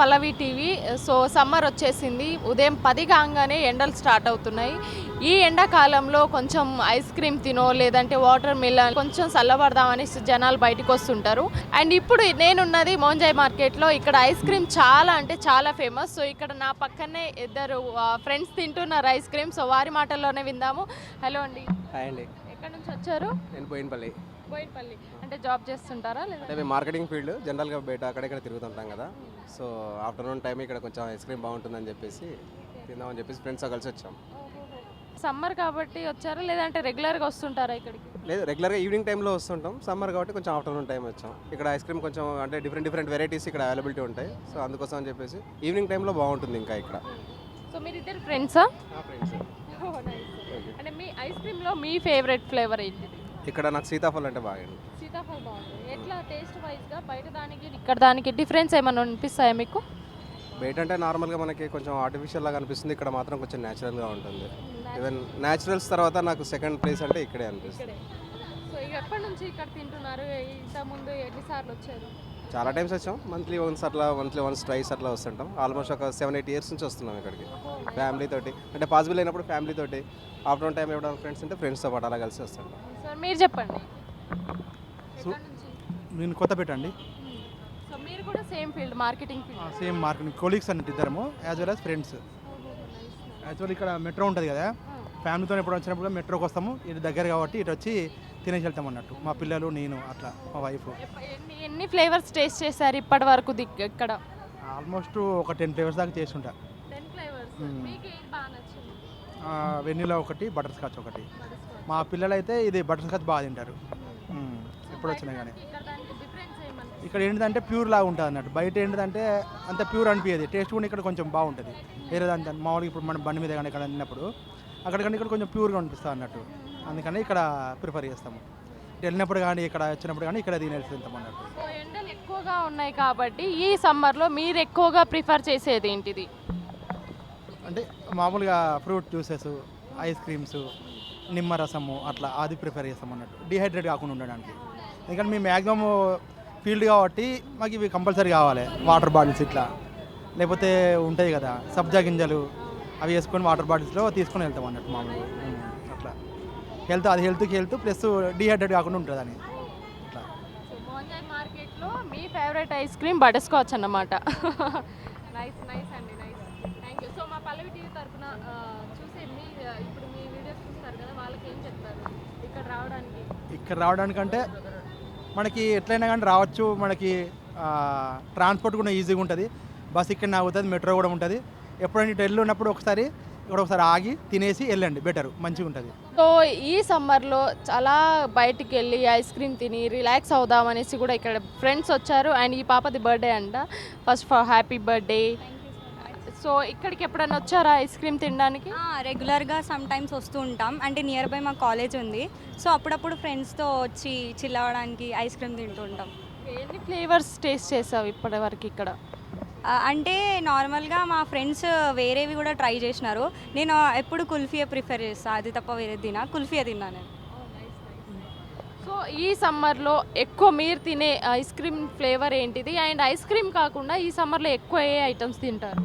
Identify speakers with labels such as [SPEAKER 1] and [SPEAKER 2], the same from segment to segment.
[SPEAKER 1] పల్లవి TV. So summer వచ్చేసింది. ఉదయం పది కాగానే ఎండలు స్టార్ట్ అవుతున్నాయి. ఈ ఎండాకాలంలో కొంచెం ఐస్ క్రీమ్ తినో లేదంటే వాటర్ మిలన్ కొంచెం చల్లబడదామని జనాలు బయటకు వస్తుంటారు. అండ్ ఇప్పుడు నేనున్నది మోంజాయ్ మార్కెట్లో. ఇక్కడ ఐస్ క్రీమ్ చాలా అంటే చాలా ఫేమస్. సో ఇక్కడ నా పక్కనే ఇద్దరు ఫ్రెండ్స్ తింటున్నారు ఐస్ క్రీమ్. సో వారి మాటల్లోనే విందాము. హలో అండి.
[SPEAKER 2] హాయ్ అండి.
[SPEAKER 1] ఎక్కడి నుంచి వచ్చారు?
[SPEAKER 2] నేను పోయినపల్లి.
[SPEAKER 1] బోయినపల్లి అంటే జాబ్ చేస్తుంటారా
[SPEAKER 2] అంటే మేము మార్కెటింగ్ ఫీల్డ్ జనరల్గా బయట అక్కడెక్కడ తిరుగుతుంటాం కదా. సో ఆఫ్టర్నూన్ టైం ఇక్కడ కొంచెం ఐస్ క్రీమ్ బాగుంటుందని చెప్పేసి తిందామని చెప్పేసి ఫ్రెండ్స్తో కలిసి వచ్చాం.
[SPEAKER 1] సమ్మర్ కాబట్టి వచ్చారా? లేదంటే రెగ్యులర్గా వస్తుంటారా ఇక్కడికి?
[SPEAKER 2] లేదు రెగ్యులర్గా ఈవినింగ్ టైంలో వస్తుంటాం. సమ్మర్ కాబట్టి కొంచెం ఆఫ్టర్నూన్ టైం వచ్చాం. ఇక్కడ ఐస్ క్రీమ్ కొంచెం అంటే డిఫరెంట్ డిఫరెంట్ వెరైటీస్ ఇక్కడ అవైలబిలిటీ ఉంటాయి. సో అందుకోసం అని చెప్పేసి ఈవినింగ్ టైంలో బాగుంటుంది ఇంకా ఇక్కడ.
[SPEAKER 1] సో మీరు ఇద్దరు ఫ్రెండ్సా?
[SPEAKER 2] ఫ్రెండ్స్.
[SPEAKER 1] అంటే మీ ఐస్ క్రీమ్లో మీ ఫేవరెట్ ఫ్లేవర్ ఏంటిది?
[SPEAKER 2] ఇక్కడ నాకు సీతాఫలం అంటే బాగా
[SPEAKER 1] సీతాఫల్ బాగుంటుంది ఎట్లా టేస్ట్ వైజ్గా బయట దానికి ఇక్కడ దానికి డిఫరెన్స్ ఏమైనా అనిపిస్తాయా మీకు?
[SPEAKER 2] బయట అంటే నార్మల్గా మనకి కొంచెం ఆర్టిఫిషియల్ లాగా అనిపిస్తుంది. ఇక్కడ మాత్రం కొంచెం న్యాచురల్గా ఉంటుంది. ఈవెన్ న్యాచురల్స్ తర్వాత నాకు సెకండ్ ప్లేస్ అంటే ఇక్కడే అనిపిస్తుంది.
[SPEAKER 1] సో ఇక ఎప్పటి నుంచి ఇక్కడ తింటున్నారు? ఇంతకుముందు ఎన్నిసార్లు వచ్చారు?
[SPEAKER 2] చాలా టైమ్స్ వచ్చాం. మంత్లీ వన్స్ అట్లా మంత్లీ వన్స్ ట్వైస్ అట్లా వస్తుంటాం. ఆల్మోస్ట్ ఒక సెవెన్ ఎయిట్ ఇయర్స్ నుంచి వస్తున్నాం ఇక్కడికి. ఫ్యామిలీ తోటి. అంటే పాసిబుల్ అయినప్పుడు ఫ్యామిలీ తోటి. ఆఫ్టర్నూన్ టైం ఎవరైనా ఫ్రెండ్స్ ఉంటే ఫ్రెండ్స్తో పాటు అలా కలిసి వస్తుంటాం.
[SPEAKER 1] సార్ మీరు చెప్పండి. నుంచి?
[SPEAKER 3] నేను కొత్తపేట అండి.
[SPEAKER 1] సో మీరు కూడా same field marketing field?
[SPEAKER 3] Same marketing. Colleagues అన్నట్టు ఇద్దరము as well as friends actual ఇక్కడ మెట్రో ఉంటుంది కదా ఫ్యామిలీతో ఎప్పుడు వచ్చినప్పుడు మెట్రోకి వస్తాము. ఇటు దగ్గర కాబట్టి ఇటు వచ్చి తినేసి వెళ్తాం అన్నట్టు. మా పిల్లలు నేను అట్లా మా వైఫ్
[SPEAKER 1] ఎన్ని ఫ్లేవర్స్ టేస్ట్ చేశారు ఇప్పటి వరకు ఇక్కడ?
[SPEAKER 3] ఆల్మోస్ట్ ఒక టెన్ ఫ్లేవర్స్ దాకా
[SPEAKER 1] బాగా నచ్చింది?
[SPEAKER 3] వెన్నీలా ఒకటి బటర్ స్కాచ్ ఒకటి మా పిల్లలు అయితే ఇది బటర్ స్కాచ్ బాగా తింటారు. ఎప్పుడు వచ్చినా కానీ
[SPEAKER 1] ఇక్కడ
[SPEAKER 3] ఏంటిదంటే ప్యూర్ లాగా ఉంటుంది అన్నట్టు బయట ఏంటిదంటే అంత ప్యూర్ అనిపించేది టేస్ట్ కూడా ఇక్కడ కొంచెం బాగుంటుంది. వేరే దాని మామూలుగా ఇప్పుడు మనం బండి మీద కానీ ఇక్కడ వెళ్ళినప్పుడు అక్కడికంటే ఇక్కడ కొంచెం ప్యూర్గా అనిపిస్తుంది అన్నట్టు. అందుకని ఇక్కడ ప్రిఫర్ చేస్తాము. వెళ్ళినప్పుడు కానీ ఇక్కడ వచ్చినప్పుడు కానీ ఇక్కడ తినేసి తింటాం అన్నట్టు.
[SPEAKER 1] ఎండలు ఎక్కువగా ఉన్నాయి కాబట్టి ఈ సమ్మర్లో మీరు ఎక్కువగా ప్రిఫర్ చేసేది ఏంటిది?
[SPEAKER 3] అంటే మామూలుగా ఫ్రూట్ జ్యూసెస్ ఐస్ క్రీమ్స్ నిమ్మరసము అట్లా అది ప్రిఫర్ చేస్తాం అన్నట్టు. డిహైడ్రేట్ కాకుండా ఉండడానికి. ఎందుకంటే మేము మ్యాక్సిమం ఫీల్డ్ కాబట్టి మాకు ఇవి కంపల్సరీ కావాలి వాటర్ బాటిల్స్ ఇట్లా. లేకపోతే ఉంటాయి కదా సబ్జా గింజలు అవి వేసుకొని వాటర్ బాటిల్స్లో తీసుకొని వెళ్తాం అన్నట్టు మామూలుగా. ఉమ్, అట్లా. హెల్త్ అది హెల్త్కి హెల్త్ ప్లస్ డిహైడ్రేట్ కాకుండా ఉంటుంది అని. అట్లా.
[SPEAKER 1] మార్కెట్లో మీ favourite ice cream butterscotch అన్నమాట. నైస్ నైస్ అండి నైస్ థ్యాంక్ యూ సో మా పల్లవి టీవీ తరఫున చూసే మీ ఇప్పుడు మీ వీడియోస్ చూస్తారు కదా వాళ్ళకి ఏం చెప్తారు? ఇక్కడ రావడానికి.
[SPEAKER 3] ఇక్కడ రావడానికంటే మనకి ఎట్లయినా కానీ రావచ్చు మనకి ట్రాన్స్పోర్ట్ కూడా ఈజీగా ఉంటుంది. బస్ ఇక్కడ ఆగుతుంది మెట్రో కూడా ఉంటుంది. ఎప్పుడైనా ఇటు వెళ్ళి ఉన్నప్పుడు ఒకసారి ఇక్కడ ఒకసారి ఆగి తినేసి వెళ్ళండి బెటర్ మంచిగా ఉంటుంది.
[SPEAKER 1] సో ఈ సమ్మర్లో చాలా బయటికి వెళ్ళి ఐస్ క్రీమ్ తిని రిలాక్స్ అవుదాం అనేసి కూడా ఇక్కడ ఫ్రెండ్స్ వచ్చారు. అండ్ ఈ పాపది బర్త్డే అంట. First for happy birthday so ఇక్కడికి ఎప్పుడైనా వచ్చారా ఐస్ క్రీమ్ తినడానికి?
[SPEAKER 4] రెగ్యులర్గా సమ్ టైమ్స్ వస్తూ ఉంటాం. అంటే నియర్ బై మా కాలేజ్ ఉంది. సో అప్పుడప్పుడు ఫ్రెండ్స్తో వచ్చి చిల్ అవ్వడానికి ఐస్ క్రీమ్ తింటూ ఉంటాం.
[SPEAKER 1] ఎన్ని ఫ్లేవర్స్ టేస్ట్ చేసావు ఇప్పటి వరకు ఇక్కడ
[SPEAKER 4] అంటే నార్మల్గా మా ఫ్రెండ్స్ వేరేవి కూడా ట్రై చేసినారు. నేను ఎప్పుడు కుల్ఫీయే ప్రిఫర్ చేస్తాను అది తప్ప వేరే తినా. కుల్ఫీయే తిన్నాను నేను.
[SPEAKER 1] సో ఈ సమ్మర్లో ఎక్కువ మీరు తినే ఐస్ క్రీమ్ ఫ్లేవర్ ఏంటిది? అండ్ ఐస్ క్రీమ్ కాకుండా ఈ సమ్మర్లో ఎక్కువ ఏ ఐటమ్స్ తింటారు?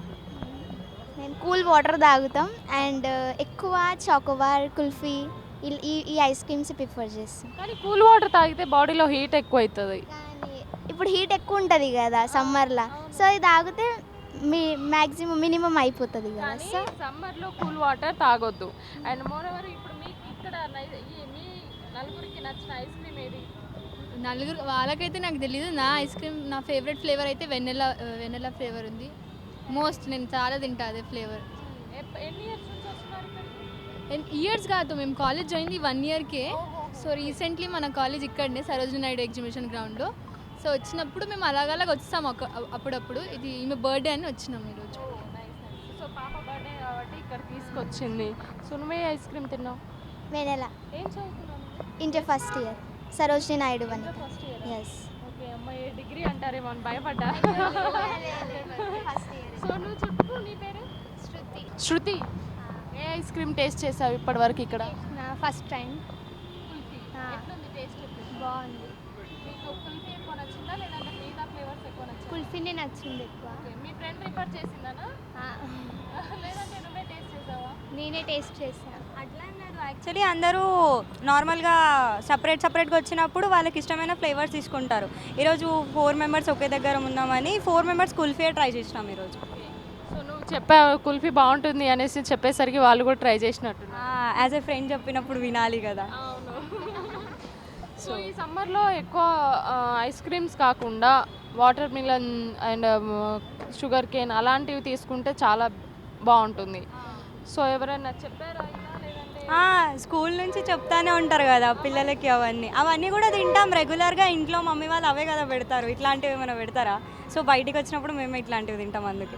[SPEAKER 5] కూల్ వాటర్ తాగుతాం అండ్ ఎక్కువ చాకోబార్ కుల్ఫీ ఇల్- ఈ ఈ ఐస్ క్రీమ్స్ ప్రిఫర్ చేస్తాం.
[SPEAKER 1] కానీ కూల్ వాటర్ తాగితే బాడీలో హీట్ ఎక్కువ అవుతుంది
[SPEAKER 5] కానీ ఇప్పుడు హీట్ ఎక్కువ ఉంటుంది కదా సమ్మర్లో. సో ఇది తాగితే మీ మ్యాక్సిమం మినిమం అయిపోతుంది కదా. సో
[SPEAKER 1] సమ్మర్లో కూల్ వాటర్ తాగొద్దు. అండ్ మోర్ ఓవర్ ఇప్పుడు మీకు ఇక్కడ ఈ మీ నలుగురికి నచ్చిన ఐస్ క్రీమ్ ఏది?
[SPEAKER 6] నలుగురు వాళ్ళకైతే నాకు తెలియదు నా ఐస్ క్రీమ్ నా ఫేవరెట్ ఫ్లేవర్ అయితే వెన్నెలా వెన్నెలా ఫ్లేవర్ ఉంది. మోస్ట్ నేను చాలా తింటా అదే ఫ్లేవర్.
[SPEAKER 1] ఇయర్స్
[SPEAKER 6] కాదు మేము కాలేజ్ జాయిన్ ఈ వన్ ఇయర్కే సో రీసెంట్లీ మన కాలేజ్ ఇక్కడనే సరోజిని నాయుడు ఎగ్జిబిషన్ గ్రౌండ్లో సో వచ్చినప్పుడు మేము అలాగలాగా వచ్చాం ఒక అప్పుడప్పుడు. ఇది ఈమె బర్త్డే అని వచ్చినాం ఈరోజు
[SPEAKER 1] సో పాప బర్త్డే కాబట్టి ఇక్కడ తీసుకొచ్చింది. సో నువ్వే ఐస్ క్రీమ్ తిన్నావు?
[SPEAKER 5] వెనెలా.
[SPEAKER 1] ఏం చదువుతున్నావు
[SPEAKER 5] inter first year Sarojini Naidu one.
[SPEAKER 1] First year
[SPEAKER 5] yes
[SPEAKER 1] okay అమ్మాయి డిగ్రీ అంటారేమో అని భయపడ్డా? సో నువ్వు చెప్పు నీ పేరు?
[SPEAKER 5] శృతి.
[SPEAKER 1] శృతి. ఏ ఐస్ క్రీమ్ టేస్ట్ చేసావు ఇప్పటి వరకు ఇక్కడ?
[SPEAKER 5] నా ఫస్ట్ టైం.
[SPEAKER 1] ఎట్లుంది టేస్ట్
[SPEAKER 5] బాగుంది.
[SPEAKER 1] మీకు కుల్ఫీ ఎక్కువ నచ్చిందా లేదంటే మిగతా ఫ్లేవర్స్ ఎక్కువ నచ్చింది
[SPEAKER 5] కుల్ఫీనే నచ్చింది ఎక్కువ.
[SPEAKER 1] ఓకే, మీ ఫ్రెండ్ రిఫర్ చేసిందనా?
[SPEAKER 5] ఆ,
[SPEAKER 1] లేదంటే నువ్వే టేస్ట్ చేసావా?
[SPEAKER 5] నేనే టేస్ట్ చేశాను
[SPEAKER 4] అట్లా ఏం లేదు యాక్చువల్లీ. అందరూ నార్మల్గా సపరేట్ సపరేట్గా వచ్చినప్పుడు వాళ్ళకి ఇష్టమైన ఫ్లేవర్స్ తీసుకుంటారు. ఈరోజు ఫోర్ మెంబర్స్ ఒకే దగ్గర ఉన్నామని ఫోర్ మెంబర్స్ కుల్ఫీ ట్రై చేసినాం ఈరోజు.
[SPEAKER 1] చెప్పావు కుల్ఫీ బాగుంటుంది అనేసి చెప్పేసరికి వాళ్ళు కూడా ట్రై చేసినట్టు
[SPEAKER 4] యాజ్ ఎ ఫ్రెండ్ చెప్పినప్పుడు వినాలి కదా.
[SPEAKER 1] సో ఈ సమ్మర్లో ఎక్కువ ఐస్ క్రీమ్స్ కాకుండా watermelon and sugar cane అలాంటివి తీసుకుంటే చాలా బాగుంటుంది. సో ఎవరైనా చెప్పారా
[SPEAKER 4] స్కూల్ నుంచి చెప్తానే ఉంటారు కదా పిల్లలకి అవన్నీ. అవన్నీ కూడా తింటాం రెగ్యులర్గా ఇంట్లో మమ్మీ వాళ్ళు అవే కదా పెడతారు. ఇట్లాంటివి ఏమైనా పెడతారా? సో బయటికి వచ్చినప్పుడు మేము ఇట్లాంటివి తింటాం అందుకే.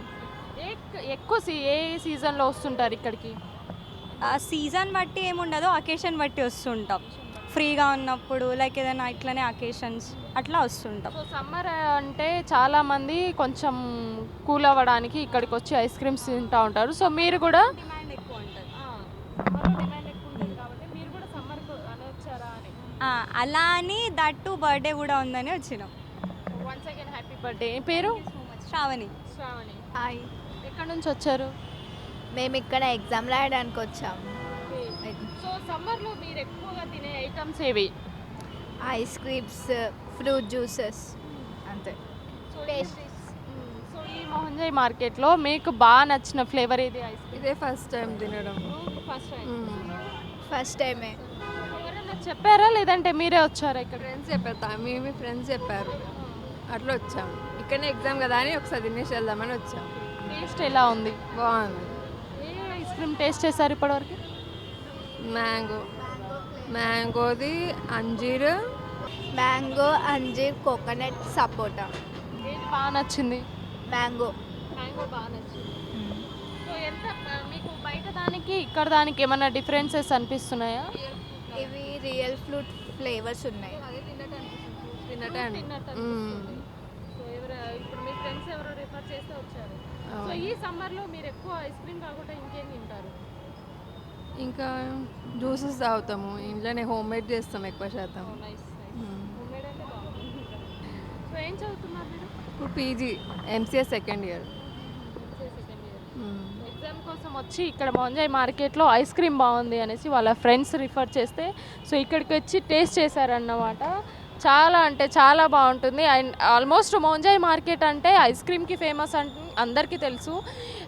[SPEAKER 1] ఎక్కువ సీ- ఏ సీజన్లో వస్తుంటారు ఇక్కడికి?
[SPEAKER 4] ఆ సీజన్ బట్టి ఏముండదు అకేషన్ బట్టి వస్తుంటాం. ఫ్రీగా ఉన్నప్పుడు లైక్ ఏదైనా ఇట్లనే అకేషన్స్ అట్లా వస్తుంటాం.
[SPEAKER 1] సో సమ్మర్ అంటే చాలా మంది కొంచెం కూల్ అవ్వడానికి ఇక్కడికి వచ్చి ఐస్ క్రీమ్స్ తింటూ ఉంటారు. సో మీరు కూడా?
[SPEAKER 4] డిమాండ్ ఎక్కువ ఉంటుంది.
[SPEAKER 1] డిమాండ్ ఎక్కువ ఉంటుంది కాబట్టి మీరు కూడా సమ్మర్కు అని వచ్చారా అని?
[SPEAKER 4] అలా అని దట్టు బర్త్డే కూడా ఉందని వచ్చినాం.
[SPEAKER 1] Once again happy birthday. పేరు?
[SPEAKER 4] శ్రావణి.
[SPEAKER 1] శ్రావణి.
[SPEAKER 7] హాయ్.
[SPEAKER 1] ఎక్కడి నుంచి వచ్చారు?
[SPEAKER 7] మేము ఇక్కడ ఎగ్జామ్ రాయడానికి వచ్చాము.
[SPEAKER 1] సో సమ్మర్లో మీరు ఎక్కువగా తినే ఐటమ్స్ ఏవి?
[SPEAKER 7] ఐస్ క్రీమ్స్ ఫ్రూట్ జ్యూసెస్ అంతే.
[SPEAKER 1] సో సో ఈ మోహన్జాయ్ మార్కెట్లో మీకు బాగా నచ్చిన ఫ్లేవర్ ఏది ఐస్
[SPEAKER 8] ఇదే ఫస్ట్ టైం తినడం.
[SPEAKER 1] క్రీమ్ ఫస్ట్ టైం
[SPEAKER 7] ఫస్ట్ టైమే
[SPEAKER 1] ఎవరైనా చెప్పారా? లేదంటే మీరే వచ్చారా ఇక్కడ?
[SPEAKER 8] ఫ్రెండ్స్ చెప్పారు మీ మీ ఫ్రెండ్స్ చెప్పారు అట్లా వచ్చాం ఇక్కడనే ఎగ్జామ్ కదా అని ఒకసారి తినేసి వెళ్దామని వచ్చాం
[SPEAKER 1] టేస్ట్ ఎలా ఉంది?
[SPEAKER 8] బాగుంది.
[SPEAKER 1] ఏ ఐస్ క్రీమ్ టేస్ట్ చేశారు ఇప్పటివరకు?
[SPEAKER 8] మ్యాంగో. మ్యాంగోది అంజీర్.
[SPEAKER 7] మ్యాంగో అంజీర్ కోకోనట్ సపోటా.
[SPEAKER 1] ఏది బాగా నచ్చింది?
[SPEAKER 7] మ్యాంగో.
[SPEAKER 1] మ్యాంగో బాగా నచ్చింది. సో ఎంత మీకు బయట దానికి ఇక్కడ దానికి ఏమైనా డిఫరెన్సెస్ అనిపిస్తున్నాయా?
[SPEAKER 7] ఇవి రియల్ ఫ్రూట్ ఫ్లేవర్స్ ఉన్నాయి.
[SPEAKER 8] తిన్నట్టే
[SPEAKER 1] ఎవరు ఇప్పుడు మీ ఫ్రెండ్స్ ఎవరో రిఫర్ చేస్తే వచ్చారు. సో. ఈ సమ్మర్లో మీరు ఎక్కువ ఐస్ క్రీమ్ కాకుండా ఇంకేం తింటారు?
[SPEAKER 8] ఇంకా జ్యూసెస్ తాగుతాము. ఇంట్లోనే హోమ్ మేడ్ చేస్తాం ఎక్కువ శాతం.
[SPEAKER 1] సో ఏం చదువుతున్నారు మీరు?
[SPEAKER 8] ఇప్పుడు PG MCS second year.
[SPEAKER 1] Second year. Exam కోసం వచ్చి ఇక్కడ మోంజాయ్ మార్కెట్లో ఐస్ క్రీమ్ బాగుంది అనేసి వాళ్ళ ఫ్రెండ్స్ రిఫర్ చేస్తే సో ఇక్కడికి వచ్చి టేస్ట్ చేశారన్నమాట. చాలా అంటే చాలా బాగుంటుంది. అండ్ ఆల్మోస్ట్ మోంజాయ్ మార్కెట్ అంటే ఐస్ క్రీమ్కి ఫేమస్ అంటే అందరికీ తెలుసు.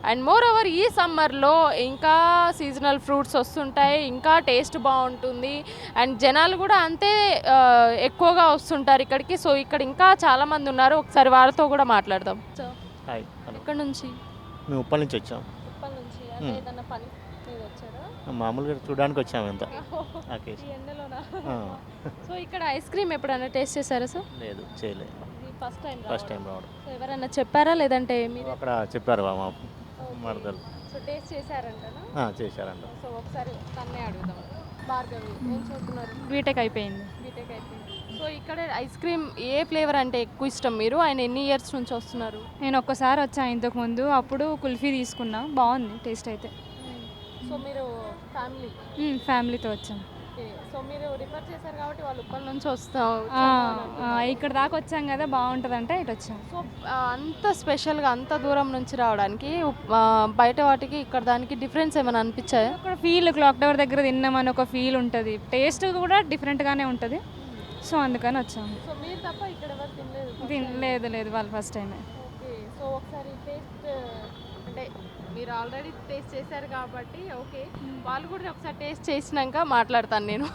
[SPEAKER 1] అండ్ మోర్ ఓవర్ ఈ సమ్మర్లో ఇంకా సీజనల్ ఫ్రూట్స్ వస్తుంటాయి ఇంకా టేస్ట్ బాగుంటుంది. అండ్ జనాలు కూడా అంతే ఎక్కువగా వస్తుంటారు ఇక్కడికి. సో ఇక్కడ ఇంకా చాలామంది ఉన్నారు. ఒకసారి వారితో కూడా మాట్లాడదాం. సో ఎక్కడి నుంచి?
[SPEAKER 9] మేము ఉప్పల్ నుంచి వచ్చాం.
[SPEAKER 1] ఉప్పల్ నుంచి. ఏదన్నా పని
[SPEAKER 9] మామూలుగా చూడడానికి వచ్చాము ఎంత
[SPEAKER 1] సో ఇక్కడ ఐస్ క్రీమ్ ఎప్పుడైనా టేస్ట్ చేశారా సార్?
[SPEAKER 9] లేదు చేయలేదు.
[SPEAKER 1] ఫస్ట్ టైం
[SPEAKER 9] ఫస్ట్ టైం రావడం.
[SPEAKER 1] సో ఎవరైనా చెప్పారా? లేదంటే మీరు
[SPEAKER 9] అక్కడ చెప్పారు మా మరదలు.
[SPEAKER 1] సో టేస్ట్ చేశారంటనా?
[SPEAKER 9] ఆ, చేశారంట.
[SPEAKER 1] సో ఒకసారి తన్నే అడుగుదాం. భార్గవి ఏం చదువుతున్నారు
[SPEAKER 10] బీటెక్ అయిపోయింది.
[SPEAKER 1] బీటెక్ అయిపోయింది. సో ఇక్కడ ఐస్ క్రీమ్ ఏ ఫ్లేవర్ అంటే ఎక్కువ ఇష్టం మీరు? ఆయన ఎన్ని ఇయర్స్ నుంచి వస్తున్నారు?
[SPEAKER 10] నేను ఒక్కసారి వచ్చా ఇంతకు ముందు. అప్పుడు కుల్ఫీ తీసుకున్నా. బాగుంది టేస్ట్ అయితే.
[SPEAKER 1] సో మీరు ఫ్యామిలీ
[SPEAKER 10] ఫ్యామిలీతో వచ్చాం.
[SPEAKER 1] ఓకే సో మీరు రిఫర్ చేశారు కాబట్టి వాళ్ళు ఉప్పల్ నుంచి వస్తాం
[SPEAKER 10] ఇక్కడ దాకా వచ్చాం కదా బాగుంటుంది అంటే ఇటు వచ్చాం.
[SPEAKER 1] సో అంత స్పెషల్గా అంత దూరం నుంచి రావడానికి బయట వాటికి ఇక్కడ దానికి డిఫరెన్స్ ఏమైనా అనిపించాయా?
[SPEAKER 10] అక్కడ ఫీల్ క్లాక్ టవర్ దగ్గర తిన్నామని ఒక ఫీల్ ఉంటుంది. టేస్ట్ కూడా డిఫరెంట్గానే ఉంటుంది. సో అందుకని వచ్చాము
[SPEAKER 1] సో మీరు తప్ప ఇక్కడ తినలేదు?
[SPEAKER 10] తిన్- లేదు లేదు వాళ్ళు ఫస్ట్ టైమే
[SPEAKER 1] సో ఒకసారి టేస్ట్ అంటే మీరు ఆల్రెడీ టేస్ట్ చేశారు కాబట్టి ఓకే వాళ్ళు కూడా ఒకసారి టేస్ట్ చేసినాక మాట్లాడతాను నేను.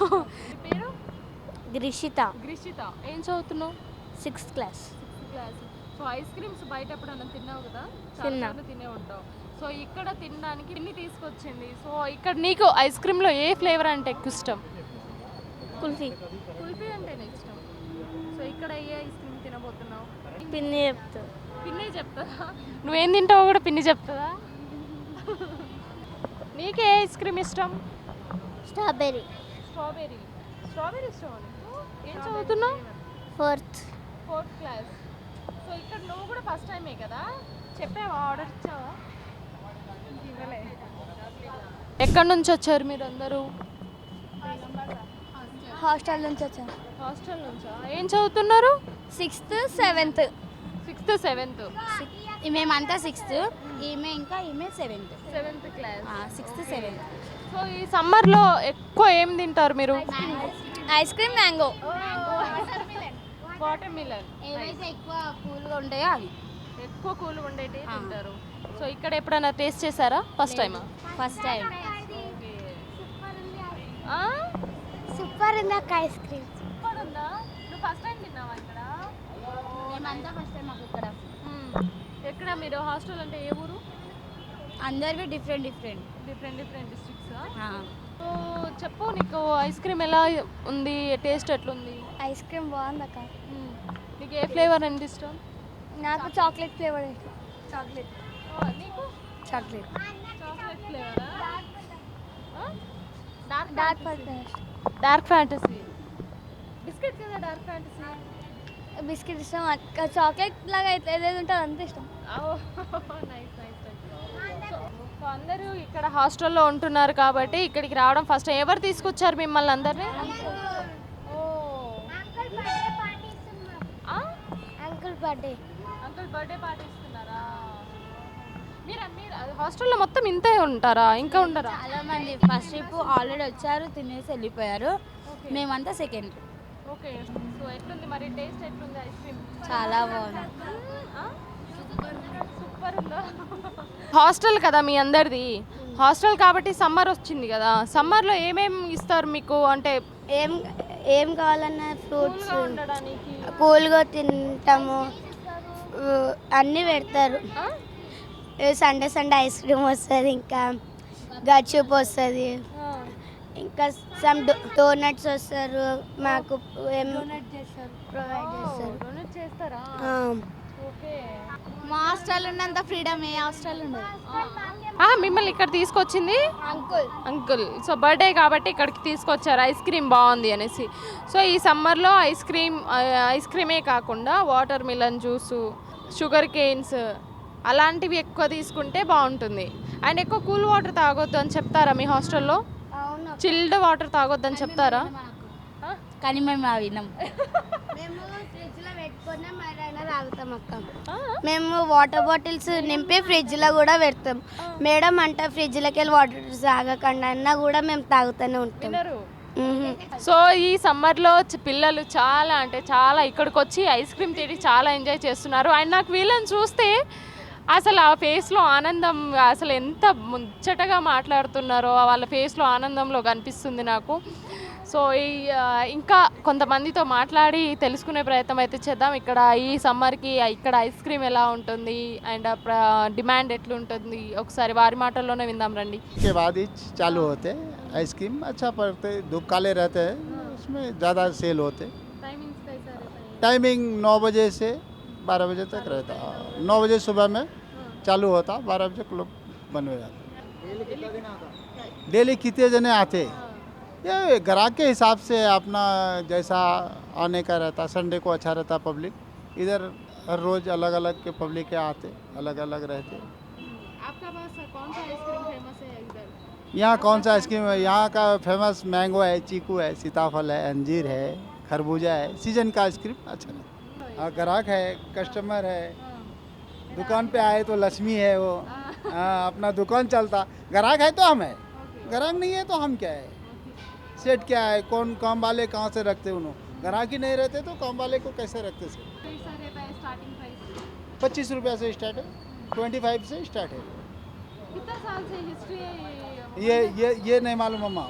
[SPEAKER 1] పేరు?
[SPEAKER 5] గ్రిషిత.
[SPEAKER 1] గ్రిషిత. ఏం చదువుతున్నావు?
[SPEAKER 5] Sixth
[SPEAKER 1] class class so ice creams బయట ఎప్పుడన్నా తిన్నావు కదా?
[SPEAKER 5] తిన్నా.
[SPEAKER 1] తినే ఉంటావు. సో ఇక్కడ తినడానికి ఇన్ని తీసుకొచ్చింది? సో ఇక్కడ నీకు ఐస్ క్రీమ్లో ఏ ఫ్లేవర్ అంటే ఎక్కువ ఇష్టం?
[SPEAKER 5] కుల్ఫీ.
[SPEAKER 1] కుల్ఫీ అంటేనే ఇష్టం. సో ఇక్కడ ఏ ఐస్ క్రీమ్ తినబోతున్నావు?
[SPEAKER 5] పిన్ని చెప్తా.
[SPEAKER 1] పిన్ని చెప్తుందా? నువ్వేం తింటావో కూడా పిన్ని చెప్తుందా? నీకే ఐస్ క్రీమ్ ఇష్టం?
[SPEAKER 5] స్ట్రాబెర్రీ.
[SPEAKER 1] స్ట్రాబెర్రీ. స్ట్రాబెర్రీ ఇష్టం ఏం చదువుతున్నావు?
[SPEAKER 5] ఫోర్త్.
[SPEAKER 1] Fourth class. సో ఇక్కడ నువ్వు కూడా ఫస్ట్ టైమే కదా? చెప్పావా? ఆర్డర్ ఇచ్చావా? ఎక్కడి నుంచి వచ్చారు మీరు అందరూ
[SPEAKER 5] హాస్టల్ నుంచి వచ్చాను
[SPEAKER 1] హాస్టల్ నుంచా? ఏం చదువుతున్నారు?
[SPEAKER 5] Sixth seventh.
[SPEAKER 1] సిక్స్త్ సెవెంత్
[SPEAKER 5] మేమంతా సిక్స్త్ ఈమె ఇంకా ఈమె seventh
[SPEAKER 1] seventh class
[SPEAKER 5] sixth seventh
[SPEAKER 1] so ఈ సమ్మర్లో ఎక్కువ ఏం తింటారు మీరు?
[SPEAKER 5] Ice cream mango
[SPEAKER 1] watermelon
[SPEAKER 5] ఏవైతే ఎక్కువ కూల్గా ఉంటాయో అవి.
[SPEAKER 1] ఎక్కువ కూల్ ఉండేటి తింటారు. సో ఇక్కడ ఎప్పుడైనా టేస్ట్ చేశారా? First
[SPEAKER 5] time first
[SPEAKER 1] time
[SPEAKER 5] super ఉంది అక్క ఐస్ క్రీమ్
[SPEAKER 1] సూపర్ ఉందా? నువ్వు ఫస్ట్ టైం తిన్నావా ఇక్కడ?
[SPEAKER 5] ఫస్ట్ టైం మాకు ఇక్కడ.
[SPEAKER 1] ఎక్కడ మీరు హాస్టల్ అంటే ఏ ఊరు?
[SPEAKER 5] అందరివి different different
[SPEAKER 1] different different districts so చెప్పు నీకు ఐస్ క్రీమ్ ఎలా ఉంది టేస్ట్ ఎట్లుంది?
[SPEAKER 5] ఐస్ క్రీమ్ బాగుంది అక్క.
[SPEAKER 1] నీకు ఏ ఫ్లేవర్ అంటే ఇష్టం?
[SPEAKER 5] నాకు చాక్లెట్ ఫ్లేవర్ చాక్లెట్
[SPEAKER 1] నీకు?
[SPEAKER 5] Chocolate
[SPEAKER 1] chocolate ఫ్లేవరా dark
[SPEAKER 5] dark
[SPEAKER 1] Dark Fantasy biscuit కదా డార్క్ ఫ్యాంటసీ
[SPEAKER 5] బిస్కెట్ ఇష్టం చాక్లెట్ లాగా అయితే ఏదేది ఉంటుంది అంత ఇష్టం.
[SPEAKER 1] అందరూ ఇక్కడ హాస్టల్లో ఉంటున్నారు కాబట్టి ఇక్కడికి రావడం ఫస్ట్. ఎవరు తీసుకొచ్చారు మిమ్మల్ని అందరినీ?
[SPEAKER 5] Uncle birthday.
[SPEAKER 1] Uncle birthday party ఇస్తున్నారా? మీరు మీరు హాస్టల్లో మొత్తం ఇంతే ఉంటారా? ఇంకా ఉండరా?
[SPEAKER 5] చాలా మంది ఫస్ట్ ట్రిప్ ఆల్రెడీ వచ్చారు తినేసి వెళ్ళిపోయారు. మేమంతా సెకండ్.
[SPEAKER 1] ఓకే సో ఎట్లుంది మరి? టేస్ట్ ఎట్లుంది ఐస్ క్రీమ్?
[SPEAKER 5] చాలా బాగుంది.
[SPEAKER 1] సూపర్ ఉందా హాస్టల్ కదా మీ అందరిది? హాస్టల్ కాబట్టి సమ్మర్ వచ్చింది కదా. సమ్మర్లో ఏమేమి ఇస్తారు మీకు? అంటే
[SPEAKER 5] ఏం ఏం కావాలన్నా ఫ్రూట్స్
[SPEAKER 1] కూల్గా
[SPEAKER 5] తింటాము. అన్నీ పెడతారు. సండే సండే ఐస్ క్రీమ్ వస్తుంది ఇంకా. గచ్చుప్ వస్తుంది. ఇంకా సమ్ డోనట్స్ వస్తారు మాకు ప్రొవైడ్ చేస్తారు.
[SPEAKER 1] డొనేట్ చేస్తారా.
[SPEAKER 5] ఆ.
[SPEAKER 1] ఓకే.
[SPEAKER 5] మా హాస్టల్ ఉన్నంత ఫ్రీడమ్ ఏ హాస్టల్ ఉండదు.
[SPEAKER 1] ఆ, మిమ్మల్ని ఇక్కడ తీసుకొచ్చింది?
[SPEAKER 5] అంకుల్
[SPEAKER 1] అంకుల్ సో బర్త్డే కాబట్టి ఇక్కడికి తీసుకొచ్చారు. ఐస్ క్రీమ్ బాగుంది అనేసి. సో ఈ సమ్మర్లో ఐస్ క్రీమ్ ఐస్ క్రీమే కాకుండా watermelon juice sugarcanes అలాంటివి ఎక్కువ తీసుకుంటే బాగుంటుంది. అండ్ ఎక్కువ కూల్ వాటర్ తాగొద్దు అని చెప్తారా మీ హాస్టల్లో? చిల్డ్ వాటర్ తాగొద్దు అని చెప్తారా
[SPEAKER 5] కానీ మేము అవి విన్నాం మేము ఫ్రిడ్జ్లో పెట్టుకునే మరైనా తాగుతాం అక్క. మేము వాటర్ బాటిల్స్ నింపి ఫ్రిడ్జ్లో కూడా పెడతాం. మేడం అంట ఫ్రిడ్జ్లోకి వెళ్ళి వాటర్ తాగకుండా అన్నా కూడా మేము తాగుతూనే ఉంటాం.
[SPEAKER 1] సో ఈ సమ్మర్లో పిల్లలు చాలా అంటే చాలా ఇక్కడికి వచ్చి ఐస్ క్రీమ్ తిని చాలా ఎంజాయ్ చేస్తున్నారు. అండ్ నాకు వీళ్ళని చూస్తే అసలు ఆ ఫేస్లో ఆనందం అసలు ఎంత ముచ్చటగా మాట్లాడుతున్నారో వాళ్ళ ఫేస్లో ఆనందంలో కనిపిస్తుంది నాకు సో ఈ ఆ, ఇంకా కొంతమందితో మాట్లాడి తెలుసుకునే ప్రయత్నం అయితే చేద్దాం ఇక్కడ ఈ సమ్మర్కి ఇక్కడ ఐస్ క్రీమ్ ఎలా ఉంటుంది అండ్ డిమాండ్ ఎట్లుంటుంది ఒకసారి వారి మాటల్లోనే విందాం రండి
[SPEAKER 11] के बाद ही चालू होते आइसक्रीम अच्छा पड़ते धूप काले रहते हैं उसमें ज़्यादा सेल होते टाइमिंग नौ बजे से बारह बजे तक रहता। है नौ बजे सुबह में चालू होता बारह बजे क्लब बंद हो जाता। डेली कितने जने आते? ये ग्राहक के हिसाब से अपना जैसा आने का रहता संडे को अच्छा रहता पब्लिक। इधर हर रोज़ अलग अलग के पब्लिक के आते अलग अलग रहते।
[SPEAKER 1] आपका पास कौन सा आइसक्रीम फ़ेमस है इधर?
[SPEAKER 11] यहाँ कौन सा आइसक्रीम है? यहाँ का फ़ेमस मैंगो है चीकू है सीताफल है अंजीर है खरबूजा है सीज़न का आइसक्रीम अच्छा है ग्राहक है कस्टमर है। दुकान पे आए तो लक्ष्मी है वो। हाँ। अपना दुकान चलता। ग्राहक है तो हम है। ग्राहक नहीं है तो हम क्या है? सेट क्या है? कौन काम वाले कहाँ से रखते उन्होंने ग्राहक ही नहीं रहते तो काम वाले को कैसे रखते
[SPEAKER 1] है प्राइस
[SPEAKER 11] पच्चीस रुपया से स्टार्ट है ट्वेंटी फाइव से स्टार्ट है।
[SPEAKER 1] कितना साल से हिस्ट्री है
[SPEAKER 11] ये? ये ये नहीं मालूम अम्मा।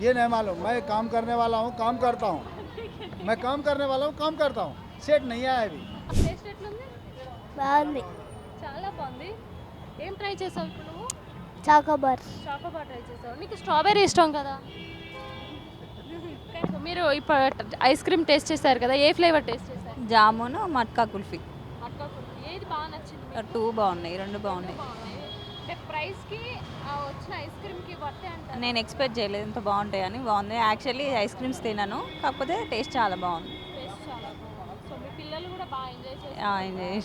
[SPEAKER 11] ये नहीं मालूम। मैं काम करने वाला हूँ काम करता हूँ। मैं काम करने वाला हूँ काम करता हूँ। सेट नहीं आया अभी
[SPEAKER 1] టేస్ట్ ఎట్లుంది
[SPEAKER 5] బాగుంది
[SPEAKER 1] చాలా బాగుంది ఏం ట్రై చేసావు ఇప్పుడు నువ్వు
[SPEAKER 5] చాకోబార్
[SPEAKER 1] చాకోబార్ ట్రై చేసావు నీకు స్ట్రాబెర్రీ ఇష్టం కదా సో మీరు ఇప్పుడు ఐస్ క్రీమ్ టేస్ట్ చేశారు కదా ఏ ఫ్లేవర్ టేస్ట్ చేశారు
[SPEAKER 8] జామును మట్కా కుల్ఫీ
[SPEAKER 1] మట్కా కుల్ఫీ. ఏది బాగా నచ్చింది మీకు?
[SPEAKER 8] టూ బాగున్నాయి రెండు బాగున్నాయి
[SPEAKER 1] బాగున్నాయి. అంటే ప్రైస్కి వచ్చిన ఐస్ క్రీమ్కి వర్తే అంటారు
[SPEAKER 8] నేను ఎక్స్పెక్ట్ చేయలేదు ఇంత బాగుంటాయి అని బాగుంది యాక్చువల్లీ ఐస్ క్రీమ్స్ తిన్నాను కాకపోతే టేస్ట్ చాలా బాగుంది ఎంజాయ్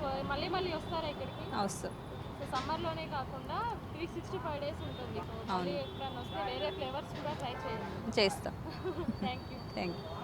[SPEAKER 1] సో మళ్ళీ మళ్ళీ వస్తారా ఇక్కడికి?
[SPEAKER 8] వస్తుంది
[SPEAKER 1] సో సమ్మర్లోనే కాకుండా త్రీ సిక్స్టీ ఫైవ్ డేస్ ఉంటుంది. సో మళ్ళీ ఎప్పుడైనా వస్తే వేరే ఫ్లేవర్స్ కూడా ట్రై చేయండి.
[SPEAKER 8] చేస్తా.
[SPEAKER 1] Thank you
[SPEAKER 8] thank you